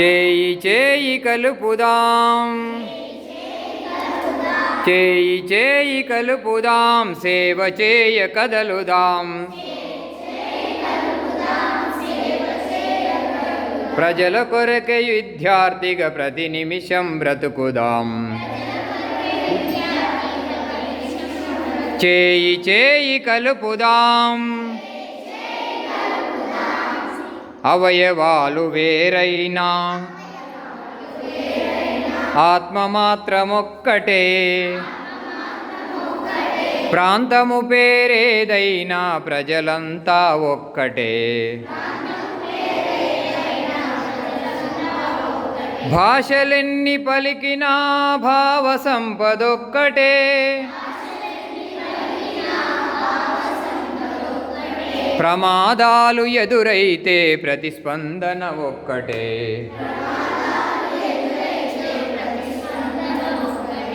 చేయి చేయి కలుపుదాం. చేయి చేయి కలుపుదాం సేవ చేయ కదలుదాం. ప్రజల కొరకే విద్యార్థిగా ప్రతి నిమిషం బ్రతుకుదాం. చేయి చేయి కలుపుదాం. అవయవాలు వేరైనా. ఆత్మ మాత్రమొక్కటే ప్రాంతము పేరేదైనా ప్రజలంతా ఒక్కటే. భాషలెన్ని పలికినా భావ సంపదొక్కటే. ప్రమాదాలు ఎదురైతే ప్రతిస్పందన ఒక్కటే.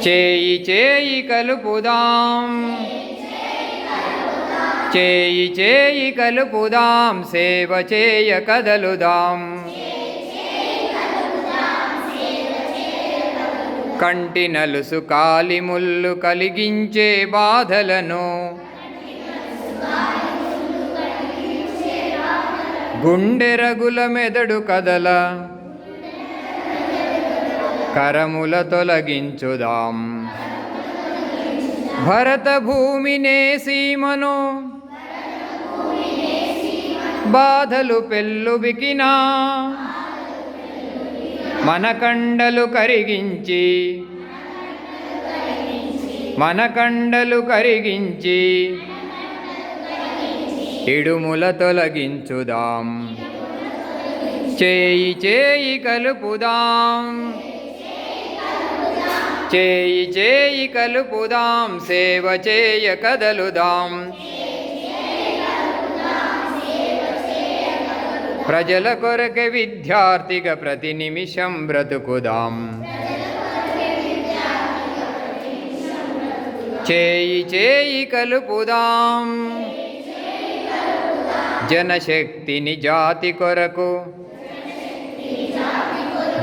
చేయి చేయి కలుపుదాం. చేయి చేయి కలుపుదాం సేవ చేయ కదలుదాం. కంటి నలుసు కాలిముళ్ళు కలిగించే బాధలను గుండె రగుల మెదడు కదల. కరముల తొలగించుదాం. భరత భూమినే సీమను బాధలు పెళ్ళుబికినా మన కండలు కరిగించి. మన కండలు కరిగించి. ఇడుముల తొలగించుదాం. చేయి చేయి కలుపుదాం. చేయి చేయి కలుపుదాం. సేవ చేయ కదలుదాం. ప్రజల కొరకే విద్యార్థిగా ప్రతి నిమిషం బ్రతుకుదాం. చేయి చేయి కలుపుదాం. జనశక్తిని జాతి కొరకు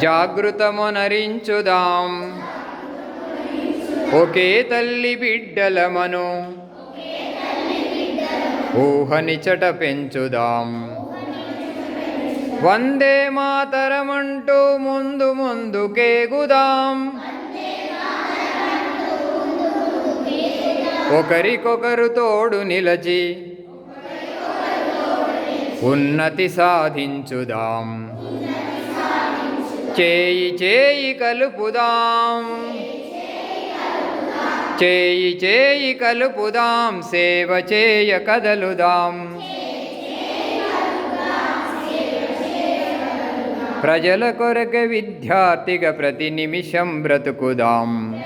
జాగృతమునరించుదాం ఒకే తల్లి బిడ్డలమను ఊహనిచట పెంచుదాం. వందే మాతరమంటూ ముందు ముందుకేగుదాం ఒకరికొకరు తోడు నిలచి ఉన్నతి సాధించుదాం. చేయి చేయి కలుపుదాం. చేయి చేయి కలుపుదాం. సేవ చేయ కదలుదాం. ప్రజల కొరకే విద్యార్థిగా ప్రతి నిమిషం బ్రతుకుదాం.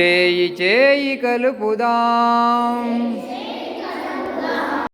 చేయి చేయి కలుపుదాం.